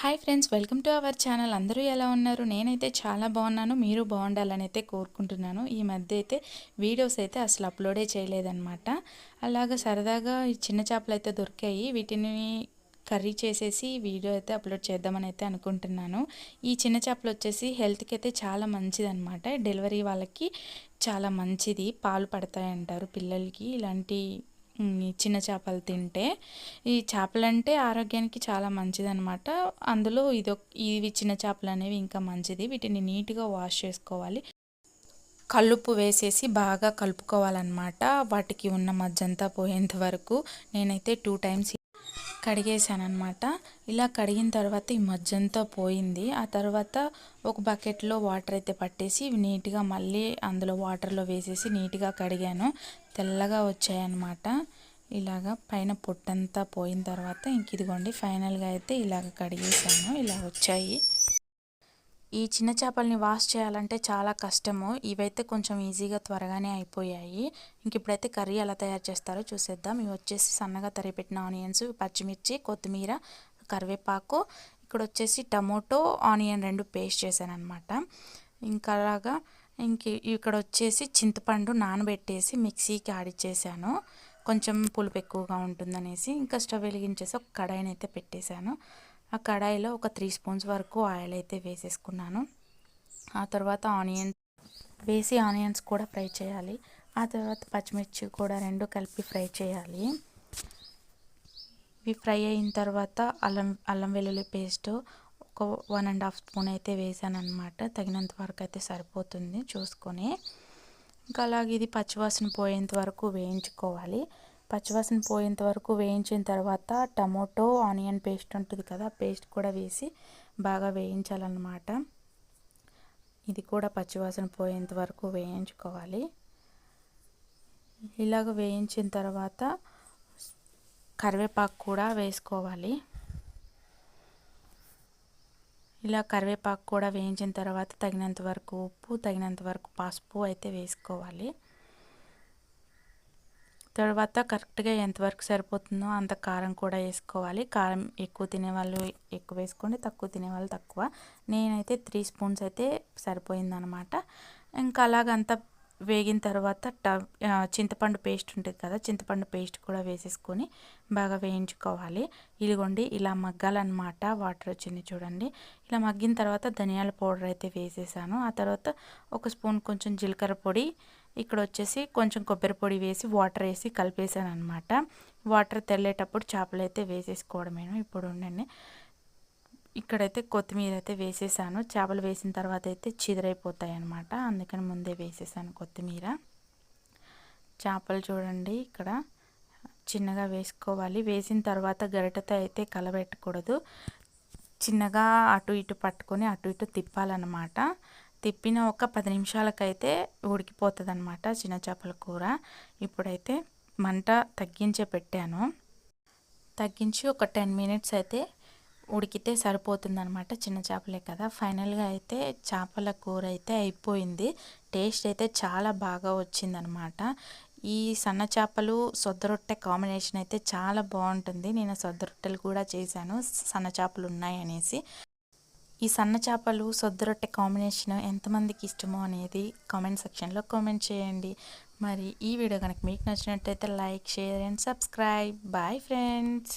Hi friends welcome to our channel. అందరూ ఎలా ఉన్నారు? నేనైతే చాలా బాగున్నాను. మీరు బాగుండాలని అయితే కోరుకుంటున్నాను. ఈ మధ్య అయితే వీడియోస్ అయితే అసలు అప్లోడే చేయలేదన్నమాట. అలాగా సరదాగా చిన్న చేపలు అయితే దొరికాయి. వీటిని కర్రీ చేసేసి వీడియో అయితే అప్లోడ్ చేద్దామని అయితే అనుకుంటున్నాను. ఈ చిన్న చేపలు వచ్చేసి హెల్త్కి అయితే చాలా మంచిది అనమాట డెలివరీ వాళ్ళకి చాలా మంచిది. పాలు పడతాయి అంటారు పిల్లలకి. ఇలాంటి చిన్న చేపలు తింటే ఈ చేపలంటే ఆరోగ్యానికి చాలా మంచిదనమాట అందులో ఇదొక ఇవి చిన్న చేపలు అనేవి ఇంకా మంచిది. వీటిని నీట్గా వాష్ చేసుకోవాలి. కలుపు వేసేసి బాగా కలుపుకోవాలన్నమాట. వాటికి ఉన్న మజ్జంతా పోయేంత వరకు నేనైతే టూ టైమ్స్ కడిగేసానమాట ఇలా కడిగిన తర్వాత ఈ మజ్జంతా పోయింది. ఆ తర్వాత ఒక బకెట్లో వాటర్ అయితే పట్టేసి నీట్గా మళ్ళీ అందులో వాటర్లో వేసేసి నీట్గా కడిగాను. తెల్లగా వచ్చాయన్నమాట. ఇలాగ పైన పొట్టంతా పోయిన తర్వాత ఇంక ఇదిగోండి ఫైనల్గా అయితే ఇలాగ కడిగేసాను ఇలా వచ్చాయి. ఈ చిన్న చేపల్ని వాష్ చేయాలంటే చాలా కష్టము. ఇవైతే కొంచెం ఈజీగా త్వరగానే అయిపోయాయి. ఇంక ఇప్పుడైతే కర్రీ ఎలా తయారు చేస్తారో చూసేద్దాం. ఇవి వచ్చేసి సన్నగా తరిగిపెట్టిన ఆనియన్స్ పచ్చిమిర్చి కొత్తిమీర కరివేపాకు. ఇక్కడ వచ్చేసి టమోటో ఆనియన్ రెండు పేస్ట్ చేశాను అనమాట ఇంకా అలాగా ఇంక ఇక్కడ వచ్చేసి చింతపండు నానబెట్టేసి మిక్సీకి ఆడిచ్చేసాను. కొంచెం పులుపు ఎక్కువగా ఉంటుందనేసి ఇంకా స్టవ్ వెలిగించేసి ఒక కడాయిని అయితే పెట్టేశాను. ఆ కడాయిలో ఒక త్రీ స్పూన్స్ వరకు ఆయిల్ అయితే వేసేసుకున్నాను. ఆ తర్వాత ఆనియన్ వేసి ఆనియన్స్ కూడా ఫ్రై చేయాలి. ఆ తర్వాత పచ్చిమిర్చి కూడా రెండు కలిపి ఫ్రై చేయాలి. ఇవి ఫ్రై అయిన తర్వాత అల్లం అల్లం వెల్లుల్లి పేస్ట్ ఒక వన్ అండ్ హాఫ్ స్పూన్ అయితే వేసాను అనమాట తగినంత వరకు అయితే సరిపోతుంది చూసుకొని. ఇంకా అలాగే ఇది పచ్చివాసన పోయేంత వరకు వేయించుకోవాలి. పచ్చివాసన పోయేంత వరకు వేయించిన తర్వాత టమోటో ఆనియన్ పేస్ట్ ఉంటుంది కదా పేస్ట్ కూడా వేసి బాగా వేయించాలన్నమాట. ఇది కూడా పచ్చివాసన పోయేంత వరకు వేయించుకోవాలి. ఇలాగ వేయించిన తర్వాత కరివేపాకు కూడా వేసుకోవాలి. ఇలా కరివేపాకు కూడా వేయించిన తర్వాత తగినంత వరకు ఉప్పు తగినంత వరకు పసుపు అయితే వేసుకోవాలి. తర్వాత కరెక్ట్గా ఎంతవరకు సరిపోతుందో అంత కారం కూడా వేసుకోవాలి. కారం ఎక్కువ తినేవాళ్ళు ఎక్కువ వేసుకోండి తక్కువ తినేవాళ్ళు తక్కువ. నేనైతే త్రీ స్పూన్స్ అయితే సరిపోయిందనమాట. ఇంకా అలాగంతా వేగిన తర్వాత ట చింతపండు పేస్ట్ ఉంటుంది కదా చింతపండు పేస్ట్ కూడా వేసేసుకొని బాగా వేయించుకోవాలి. ఇదిగోండి ఇలా మగ్గాలన్నమాట వాటర్ వచ్చింది చూడండి. ఇలా మగ్గిన తర్వాత ధనియాల పౌడర్ అయితే వేసేసాను. ఆ తర్వాత ఒక స్పూన్ కొంచెం జీలకర్ర పొడి ఇక్కడ వచ్చేసి కొంచెం కొబ్బరి పొడి వేసి వాటర్ వేసి కలిపేసాను అనమాట వాటర్ తెల్లేటప్పుడు చేపలు అయితే వేసేసుకోవడమేను. ఇప్పుడు ఉండండి. ఇక్కడైతే కొత్తిమీర అయితే వేసేసాను. చేపలు వేసిన తర్వాత అయితే చిదరైపోతాయి అనమాట అందుకని ముందే వేసేసాను కొత్తిమీర. చేపలు చూడండి ఇక్కడ. చిన్నగా వేసుకోవాలి. వేసిన తర్వాత గరిటతో అయితే కలబెట్టకూడదు. చిన్నగా అటు ఇటు పట్టుకొని అటు ఇటు తిప్పాలన్నమాట. తిప్పిన ఒక పది నిమిషాలకైతే ఉడికిపోతుంది అనమాట చిన్న చేపల కూర. ఇప్పుడైతే మంట తగ్గించే పెట్టాను. తగ్గించి ఒక టెన్ మినిట్స్ అయితే ఉడికితే సరిపోతుంది అనమాట చిన్న చేపలే కదా. ఫైనల్గా అయితే చేపల కూర అయితే అయిపోయింది. టేస్ట్ అయితే చాలా బాగా వచ్చిందనమాట ఈ సన్న చేపలు సొద్దరొట్టె కాంబినేషన్ అయితే చాలా బాగుంటుంది. నేను సొద్దరొట్టెలు కూడా చేశాను. సన్న చేపలు ఉన్నాయి అనేసి ఈ సన్న చేపలు సొద్దురొట్టె కాంబినేషన్ ఎంతమందికి ఇష్టమో అనేది కామెంట్ సెక్షన్లో కామెంట్ చేయండి. మరి ఈ వీడియో కనుక మీకు నచ్చినట్టయితే like share and subscribe bye friends